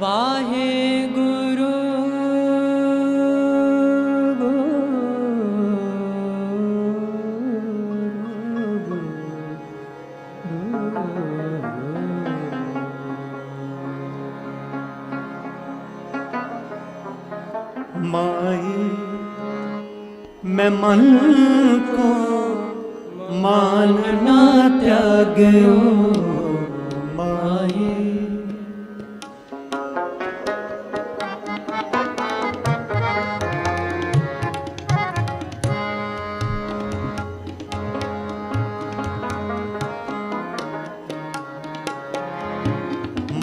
ਵਾਹਿਗੁਰੂ। ਮਾਈ ਮੈਂ ਮਨ ਕੋ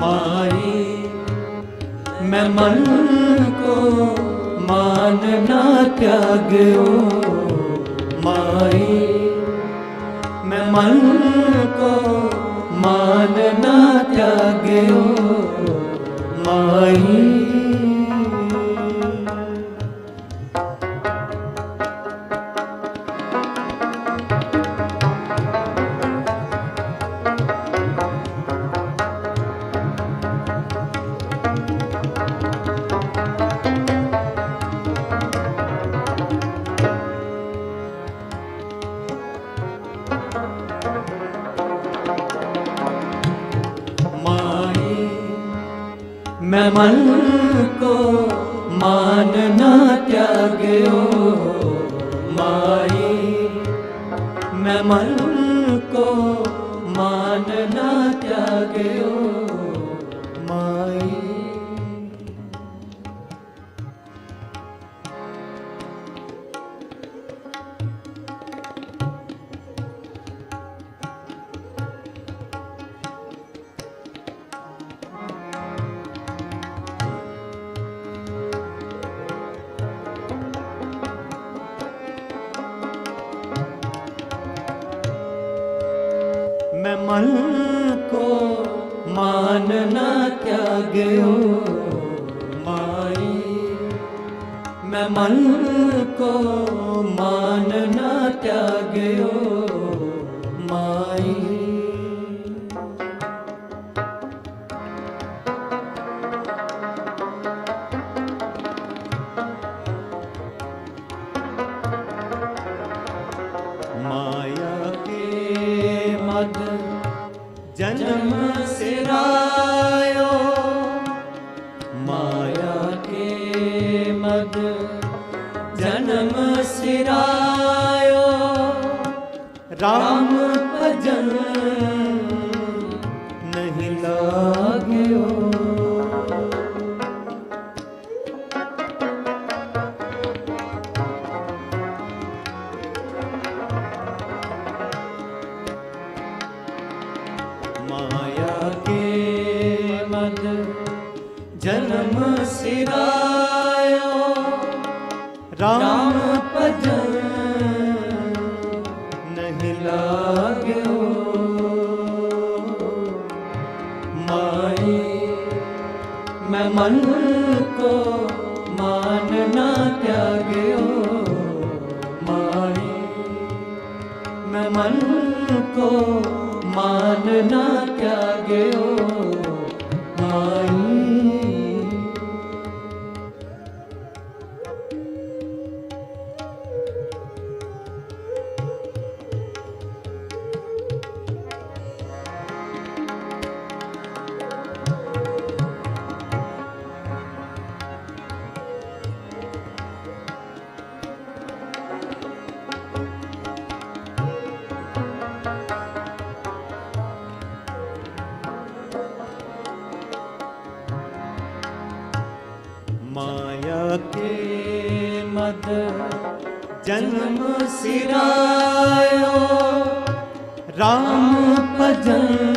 माई मैं मन को मानना त्याग्यो माई मैं मन मन को मानना त्याग्यो माई मैं मन मन को मानना त्याग्यो माई मैं मन को मानना त्याग्यो माई ਜਨਮ ਸਿਰਾਇਓ। ਰਾਮ ਭਜਨ ਨਹੀਂ ਲਾਗਿਓ। ਮਾਇਆ ਜਨਮ ਸ਼ਿਰਾ RAM ਮਾਈ ਮੈਂ ਮਨ ਕੋ ਮਾਨਨਾ ਤਿਆਗਿਓ। ਮਾਈ ਮਨ ਕੋ ਮਾਨਨਾ ਤਿਆਗਿਓ। सिरायो राम भजन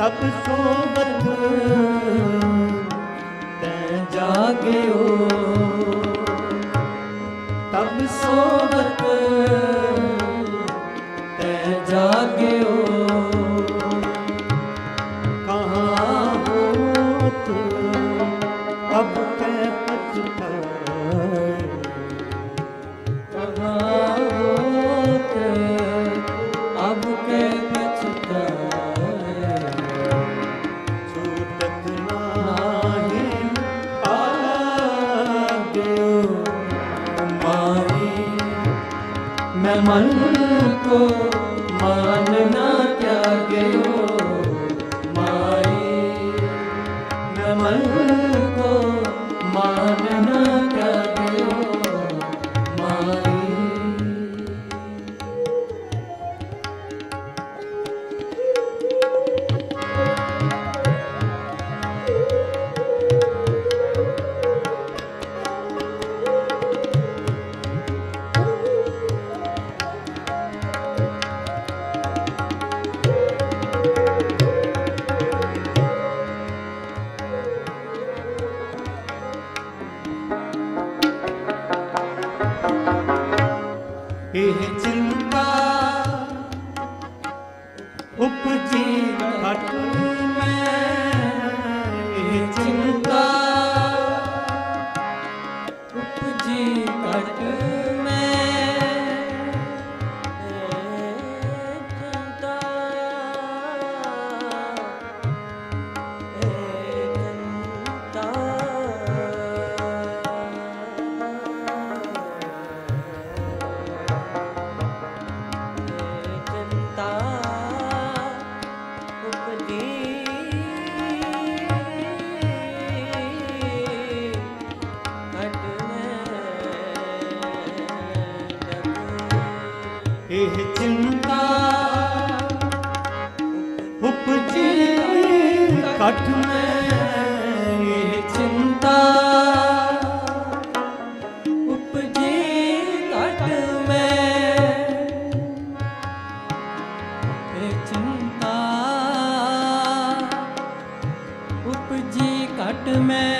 ਤਪ ਸੋਵਤ ਤੈ ਜਾਗਿਓ। ਤਪ ਸੋਵਤ ਤੈ ਜਾਗਿਓ। ਕਹਾਂ ਹੋਤ ਅਬ मन को मानना त्याग्यो माये नमन कठ में ये चिंता उपजे कठ में ये चिंता उपजे कठ में